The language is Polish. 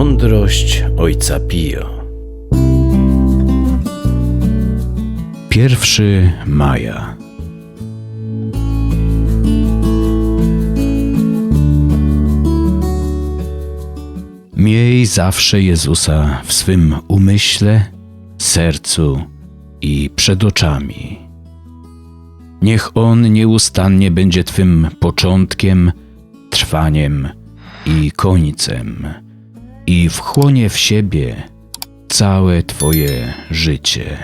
Mądrość ojca Pio. 1 maja. Miej zawsze Jezusa w swym umyśle, sercu i przed oczami. Niech On nieustannie będzie Twym początkiem, trwaniem i końcem i wchłonie w siebie całe Twoje życie.